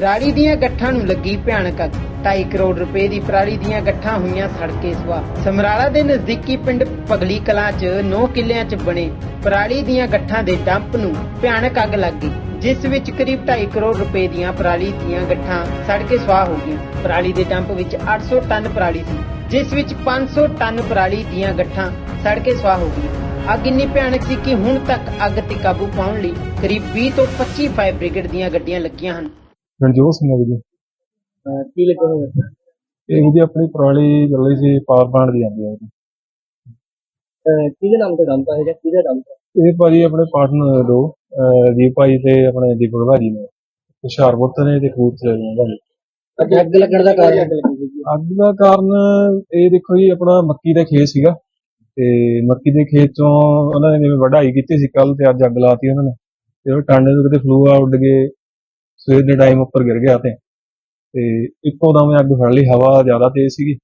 ਪਰਾਲੀ ਦੀਆਂ ਗੱਠਾਂ ਨੂੰ ਲੱਗੀ ਭਿਆਨਕ ਅੱਗ। 2.5 ਕਰੋੜ ਰੁਪਏ ਦੀ ਪਰਾਲੀ ਦੀਆਂ ਗੱਠਾਂ ਹੋਈਆਂ ਸੜਕੇ ਸੁਆਹ। ਸਮਰਾਲਾ ਦੇ ਨਜ਼ਦੀਕੀ ਪਿੰਡ ਪਗਲੀ ਕਲਾਂ 'ਚ 9 ਕਿੱਲਿਆਂ 'ਚ ਬਣੇ ਪਰਾਲੀ ਦੀਆਂ ਗੱਠਾਂ ਦੇ ਡੰਪ ਨੂੰ ਭਿਆਨਕ ਅੱਗ ਲੱਗ ਗਈ, ਜਿਸ ਵਿੱਚ ਕਰੀਬ 2.5 ਕਰੋੜ ਰੁਪਏ ਦੀਆਂ ਪਰਾਲੀ ਦੀਆਂ ਗੱਠਾਂ ਸੜ ਕੇ ਸਵਾਹ ਹੋ ਗਈਆਂ। ਪਰਾਲੀ ਦੇ ਡੰਪ ਵਿੱਚ 800 ਟਨ ਪਰਾਲੀ ਸੀ, ਜਿਸ ਵਿੱਚ 500 ਟਨ ਪਰਾਲੀ ਦੀਆਂ ਗੱਠਾਂ ਸੜ ਕੇ ਸਵਾਹ ਹੋ ਗਈਆਂ। ਅੱਗ ਇੰਨੀ ਭਿਆਨਕ ਸੀ ਕਿ ਹੁਣ ਤੱਕ ਅੱਗ ਤੇ ਕਾਬੂ ਪਾਉਣ ਲਈ ਕਰੀਬ 20 ਤੋਂ 25 ਫਾਇਰ ਬ੍ਰਿਗੇਡ ਦੀਆਂ ਗੱਡੀਆਂ ਲੱਗੀਆਂ ਹਨ। ਰਣਜੋਤ ਸਿੰਘ ਹੈ ਜੀ। ਕੀ ਲੱਗਾ ਹੋਇਆ ਇਹ ਜੀ ਆਪਣੀ ਪਰਾਲੀ ਚੱਲੀ ਸੀ ਪਾਵਰ ਪਲਾਂਟ ਦੀ ਆਉਂਦੀ ਹੈ ਜੀ। ਕਿਹਦੇ ਨਾਮ ਤੇ ਡੰਪ ਹੈ ਜਾਂ ਕਿਹਦਾ ਡੰਪ ਇਹ ਭਾਜੀ ਆਪਣੇ ਪਾਰਟਨਰ ਦੋ ਅਹ ਦੀਪ ਭਾਜੀ ਤੇ ਆਪਣੇ ਦੀਪਕ ਭਾਜੀ ਨੇ। ਹੁਸ਼ਿਆਰਪੁਰ ਨੇ ਤੇ ਕਪੂਰਥਲੇ ਨੇ ਭਾਜੀ। ਅੱਗ ਅੱਗ ਲੱਗਣ ਦਾ ਕਾਰਨ ਅੱਗ ਲੱਗੀ ਸੀ ਅੱਗ ਦਾ ਕਾਰਨ ਇਹ ਦੇਖੋ ਜੀ ਆਪਣਾ ਮੱਕੀ ਦਾ ਖੇਤ ਸੀਗਾ। ਤੇ ਮੱਕੀ ਦੇ ਖੇਤ ਚੋਂ ਉਹਨਾਂ ਨੇ ਜਿਵੇਂ ਵਢਾਈ ਕੀਤੀ ਸੀ ਕੱਲ ਤੇ ਅੱਜ ਅੱਗ ਲਾਤੀ ਉਹਨਾਂ ਨੇ। ਤੇ ਉਹ ਟਾਂਡੇ ਤੋਂ ਕਿਤੇ ਫਲੂ ਆ ਉੱਡ ਗਏ। ਸਵੇਰ ਦੇ ਟਾਈਮ ਉੱਪਰ ਗਿਰ ਗਿਆ ਤੇ ਤੇ ਇੱਕੋ ਦਮ ਅੱਗ ਫੜ ਲਈ ਹਵਾ ਜ਼ਿਆਦਾ ਤੇਜ਼ ਸੀਗੀ।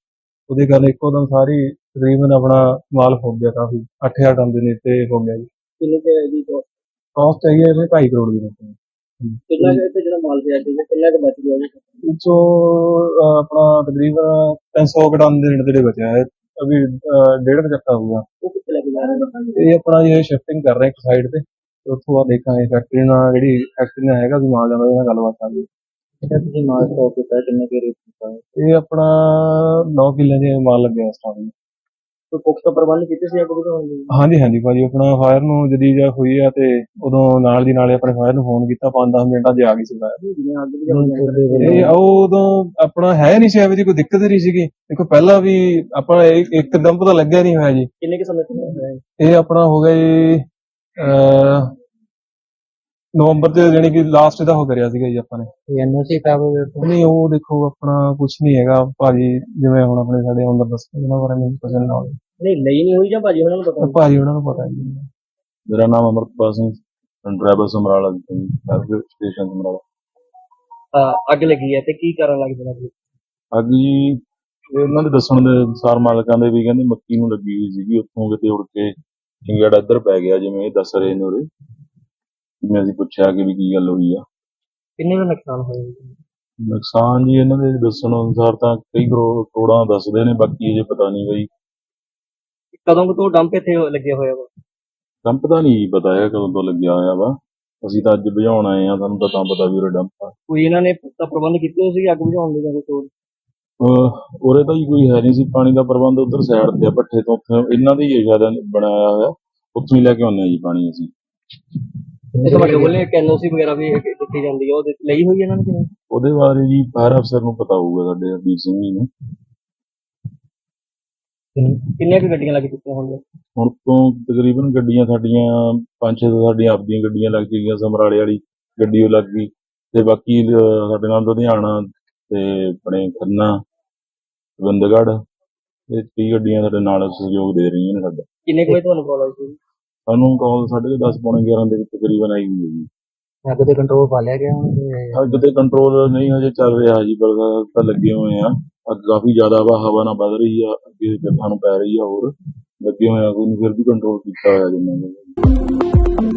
ਉਹਦੇ ਕਾਰਨ ਇੱਕੋ ਦਮ ਸਾਰੀ ਤਕਰੀਬਨ ਆਪਣਾ ਮਾਲ ਹੋ ਗਿਆ ਕਾਫੀ 8000 ਟਨ ਦੇ ਨੇੜੇ ਹੋ ਗਿਆ ਜੀ। ਕਿੰਨੇ ਕੇ ਦੀ ਕਾਸਟ ਹੈਗੀ ਇਹਦੇ 2.5 ਕਰੋੜ ਦੀ ਰਕਮ। ਕਿੰਨਾ ਕੁ ਇੱਥੇ ਜਿਹੜਾ ਮਾਲ ਪਿਆ ਸੀ ਕਿੰਨਾ ਕੁ ਬਚ ਗਿਆ ਜੀ? ਅਹ, ਆਪਣਾ ਤਕਰੀਬਨ 300 ਕੁ ਟਨ ਦੇ ਨੇੜੇ ਬਚਿਆ ਹੈ। ਅਭੀ ਅਹ, ਡੇਢ ਕੁ ਚੱਕਾ ਹੋਊਗਾ। ਇਹ ਆਪਣਾ ਇਹ ਸ਼ਿਫਟਿੰਗ ਕਰ ਰਹੇ ਇੱਕ ਸਾਈਡ ਤੇ। ਉੱਥੋਂ ਆ ਦੇਖਾਂਗੇ ਫੈਕਟਰੀ ਨਾਲ ਜਿਹੜੀ ਫੈਕਟਰੀ ਨਾਲ ਹੈਗਾ ਵੀ ਮਾਲ ਜਾਂਦਾ ਉਹਦੇ ਨਾਲ ਗੱਲਬਾਤ ਕਰਾਂਗੇ ਜਿਹੜਾ ਤੁਸੀਂ ਮਾਲ ਸਟਾਕ ਕੀਤਾ ਕਿੰਨੇ ਕੇ ਰੇਟ ਕੀਤਾ? ਇਹ ਆਪਣਾ 9 ਕਿੱਲੇ ਦੇ ਮਾਲ ਲੱਗਿਆ ਇਸ ਟਾਈਮ ਕੋਈ ਪੁਖਤਾ ਪ੍ਰਬੰਧ ਕੀਤੇ ਸੀ ਅੱਗ ਬੁਝਾਉਣ ਲਈ ਹਾਂਜੀ ਹਾਂਜੀ ਭਾਜੀ ਆਪਣਾ ਫਾਇਰ ਨੂੰ ਜਦੀ ਜਾ ਹੋਈ ਆ ਤੇ ਉਦੋਂ ਨਾਲ ਦੀ ਨਾਲੇ ਆਪਣੇ ਫਾਇਰ ਨੂੰ ਫੋਨ ਕੀਤਾ 5-10 ਮਿੰਟਾਂ 'ਚ ਆ ਗਈ ਸੀ fire। ਜਿਵੇਂ ਅੱਗ ਬੁਝਾਉਣ ਇਹ ਉਹ ਉਦੋਂ ਆਪਣਾ ਹੈ ਨਹੀਂ ਸੀ ਐਵੇਂ ਦੀ ਕੋਈ ਦਿੱਕਤ ਨਹੀਂ ਸੀਗੀ। ਦੇਖੋ ਪਹਿਲਾਂ ਵੀ ਆਪਣਾ ਇੱਕ ਇੱਕ ਦਮ ਪਤਾ ਲੱਗਿਆ ਨਹੀਂ ਹੋਇਆ ਜੀ। ਕਿੰਨੇ ਕੁ ਸਮੇਂ ਤੋਂ ਹੋਇਆ ਇਹ ਆਪਣਾ ਹੋ ਗਿਆ ਜੀ ਨਵੰਬਰ ਦੇ ਜਾਣੀ ਕਿ ਲਾਸਟ ਦਾ ਹੋ ਕਰਿਆ ਸੀਗਾ ਜੀ ਆਪਾਂ ਨੇ। ਐਨਓਸੀ ਕਾਬ ਨਹੀਂ ਉਹ ਦੇਖੋ ਆਪਣਾ ਕੁਝ ਨਹੀਂ ਹੈਗਾ। ਭਾਜੀ ਜਿਵੇਂ ਹੁਣ ਆਪਣੇ ਸਾਡੇ ਅੰਦਰ ਦੱਸਦੇ ਉਹਨਾਂ ਬਾਰੇ ਮੈਨੂੰ ਪਤਾ ਨਹੀਂ ਨਾਲ ਨਹੀਂ ਲਈ ਨਹੀਂ ਹੋਈ ਜਾਂ ਭਾਜੀ ਉਹਨਾਂ ਨੂੰ ਪਤਾ ਭਾਜੀ ਉਹਨਾਂ ਨੂੰ ਪਤਾ ਜੀ। ਮੇਰਾ ਨਾਮ ਅਮਰਪਾਲ ਸਿੰਘ ਡਰਾਈਵਰ ਸਮਰਾਲਾ ਜੀ ਸਰਵਿਸ ਸਟੇਸ਼ਨ ਸਮਰਾਲਾ। ਅਹ ਅੱਗ ਲੱਗੀ ਹੈ ਤੇ ਕੀ ਕਾਰਨ ਲੱਗਦਾ ਹੈ ਅੱਗ ਜੀ ਇਹਨਾਂ ਦੇ ਦੱਸਣ ਦੇ ਅਨੁਸਾਰ ਮਾਲਕਾਂ ਦੇ ਵੀ ਕਹਿੰਦੇ ਮੱਕੀ ਨੂੰ ਲੱਗੀ ਹੋਈ ਸੀਗੀ ਉੱਥੋਂ ਕਿਤੇ ਉੜ ਕੇ ਚਿੰਗੜਾ ਇੱਧਰ ਪੈ ਗਿਆ ਜਿਵੇਂ ਇਹ ਦੱਸ ਰਹੇ ਨੇ ਉਰੇ। ਜਿਵੇਂ ਅਸੀਂ ਪੁੱਛਿਆ ਕਿ ਵੀ ਕੀ ਗੱਲ ਹੋਈ ਆ। ਕਿੰਨੇ ਦਾ ਨੁਕਸਾਨ ਹੋਇਆ ਨੁਕਸਾਨ ਜੀ ਇਹਨਾਂ ਦੇ ਦੱਸਣ ਅਨੁਸਾਰ ਤਾਂ ਕਈ ਕਰੋ- ਕਰੋੜਾਂ ਦੱਸਦੇ ਨੇ ਬਾਕੀ ਜੇ ਪਤਾ ਨਹੀਂ ਬਈ। ਕਦੋਂ ਕੁ ਤੋਂ ਡੰਪ ਇੱਥੇ ਲੱਗੇ ਹੋਇਆ ਵਾ ਡੰਪ ਦਾ ਨਹੀਂ ਪਤਾ ਹੈ ਕਦੋਂ ਤੋਂ ਲੱਗਿਆ ਹੋਇਆ ਵਾ। ਅਸੀਂ ਤਾਂ ਅੱਜ ਬੁਝਾਉਣ ਆਏ ਆ ਸਾਨੂੰ ਤਾਂ ਤਾਂ ਪਤਾ ਵੀ ਉਰੇ ਡੰਪ ਆ। ਕੋਈ ਇਹਨਾਂ ਨੇ ਪੁਖਤਾ ਪ੍ਰਬੰਧ ਕੀਤੇ ਹੋਏ ਸੀ ਅੱਗ ਬੁਝਾਉਣ ਲਈ ਜਾਂ ਕੁਝ ਹੋਰ? ਉਰੇ ਤਾਂ ਜੀ ਕੋਈ ਹੈ ਨਹੀਂ ਸੀ ਪਾਣੀ ਦਾ ਪ੍ਰਬੰਧ ਉਧਰ ਸਾਈਡ ਤੇ ਆ ਭੱਠੇ ਤੋਂ ਉੱਥੇ। ਇਹਨਾਂ ਦੀ ਹੀ ਸ਼ਾਇਦ ਬਣਾਇਆ ਹੋਇਆ। ਉੱਥੋਂ ਹੀ ਲੈ ਕੇ ਆਉਂਦੇ ਆ ਜੀ ਪਾਣੀ ਅਸੀਂ। ਇਹ ਤੁਹਾਡੇ ਕੋਲ ਇੱਕ ਐਨਓਸੀ ਵਗੈਰਾ ਵੀ ਦਿੱਤੀ ਜਾਂਦੀ ਹੈ ਉਹ ਦਿੱਤੀ- ਲਈ ਹੋਈ ਇਹਨਾਂ ਨੇ ਕਿਵੇਂ? ਉਹਦੇ ਬਾਰੇ ਜੀ ਫਾਇਰ ਅਫਸਰ ਨੂੰ ਪਤਾ ਹੋਊਗਾ ਸਾਡੇ ਹਰਦੀਪ ਸਿੰਘ ਜੀ ਨੂੰ। ਕਿੰਨੀਆਂ ਕੁ ਗੱਡੀਆਂ ਲੱਗ ਚੁੱਕੀਆਂ ਹੋਣਗੀਆਂ? ਹੁਣ ਤੋਂ ਤਕਰੀਬਨ ਗੱਡੀਆਂ ਸਾਡੀਆਂ ਪੰਜ ਛੇ ਤਾਂ ਸਾਡੀਆਂ ਆਪਦੀਆਂ ਗੱਡੀਆਂ ਲੱਗ ਗਈਆਂ ਸਮਰਾਲੇ ਵਾਲੀ ਗੱਡੀ ਉਹ ਲੱਗ ਗਈ। ਤੇ ਬਾਕੀ ਅਹ, ਸਾਡੇ ਨਾਲ ਲੁਧਿਆਣਾ ਤੇ ਆਪਣੇ ਖੰਨਾ ਗੋਬਿੰਦਗੜ੍ਹ ਇਹ 30 ਗੱਡੀਆਂ ਸਾਡੇ ਨਾਲ ਸਹਿਯੋਗ ਦੇ ਰਹੀਆਂ ਨੇ ਸਾਡਾ। ਕਿੰਨੇ ਕੁ ਵਜੇ ਤੁਹਾਨੂੰ ਕਾਲ ਆਈ ਸੀ? ਸਾਨੂੰ ਕਾਲ ਸਾਢੇ ਦਸ ਪੌਣੇ 11 ਦੇ ਵਿੱਚ ਤਕਰੀਬਨ ਆਈ ਹੋਈ ਹੈ ਜੀ। ਅੱਗ ਦੇ ਕੰਟਰੋਲ ਪਾ ਲਿਆ ਗਿਆ ਹੁਣ ਤੇ ਅੱਗ ਤੇ ਕੰਟਰੋਲ ਨਹੀਂ ਹਜੇ ਚੱਲ ਰਿਹਾ ਜੀ ਬਲਗਾ ਤਾਂ ਲੱਗੇ ਹੋਏ ਆ। ਅੱਗ ਕਾਫੀ ਜ਼ਿਆਦਾ ਵਾ ਹਵਾ ਨਾਲ ਵੱਧ ਰਹੀ ਆ ਅੱਗੇ ਜੱਟਾਂ ਨੂੰ ਪੈ ਰਹੀ ਆ ਹੋਰ। ਲੱਗੇ ਹੋਏ ਆ ਕੋਈ ਨਹੀਂ ਫਿਰ ਵੀ ਕੰਟਰੋਲ ਕੀਤਾ ਹੋਇਆ ਜਿੰਨਾ।